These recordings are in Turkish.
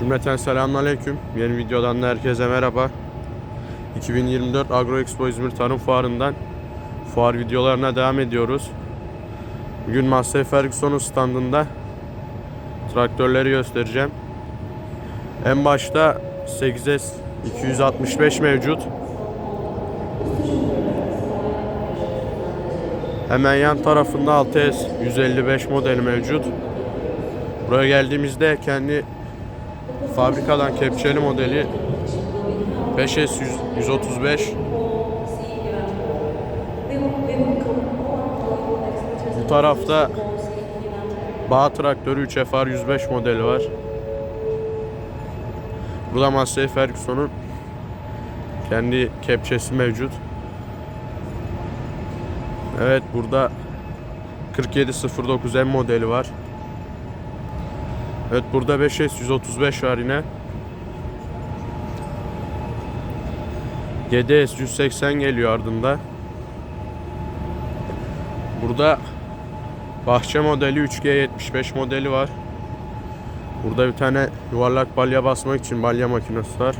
Cümleten selamünaleyküm. Yeni videodan da herkese merhaba. 2024 Agro Expo İzmir Tarım Fuarı'ndan fuar videolarına devam ediyoruz. Bugün Massey Ferguson'un standında traktörleri göstereceğim. En başta 8S 265 mevcut. Hemen yan tarafında 6S 155 modeli mevcut. Buraya geldiğimizde kendi fabrikadan kepçeli modeli 5S 100 135 Bu tarafta Bağ traktörü 3FR 105 modeli var. Burada Massey Ferguson'un kendi kepçesi mevcut. Evet burada 4709M modeli var. Evet burada 5S 135 var yine. 7S 180 geliyor ardında. Burada bahçe modeli 3G75 modeli var. Burada bir tane yuvarlak balya basmak için balya makinesi var.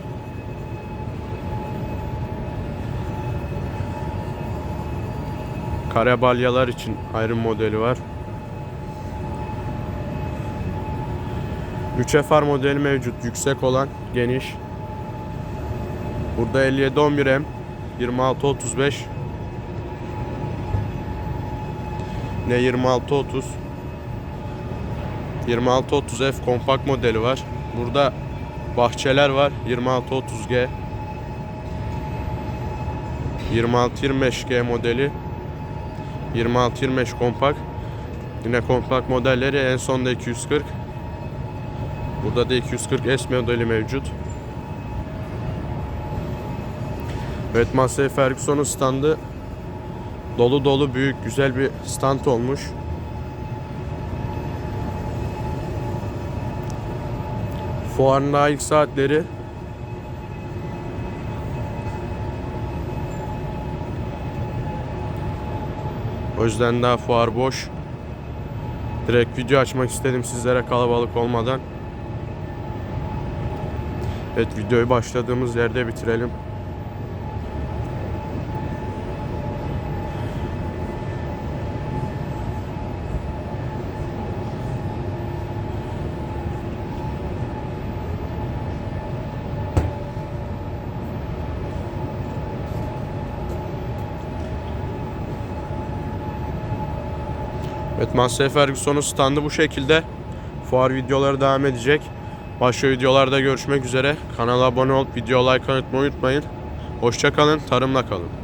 Kare balyalar için ayrı modeli var. 3FR modeli mevcut. Yüksek olan, geniş. Burada 5711M 2635 ne 2630 2630F kompakt modeli var. Burada bahçeler var. 2630G 2625G modeli 2625 kompakt Yine kompakt modelleri en sonda 240 Burada da 240S modeli mevcut. Evet Massey Ferguson'un standı dolu dolu büyük güzel bir stand olmuş. Fuarın daha ilk saatleri O yüzden daha fuar boş. Direkt video açmak istedim sizlere kalabalık olmadan. Evet videoyu başladığımız yerde bitirelim. Evet Massey Ferguson'un standı bu şekilde. Fuar videoları devam edecek. Başka videolarda görüşmek üzere. Kanala abone olup video like atmayı unutmayın. Hoşçakalın, tarımla kalın.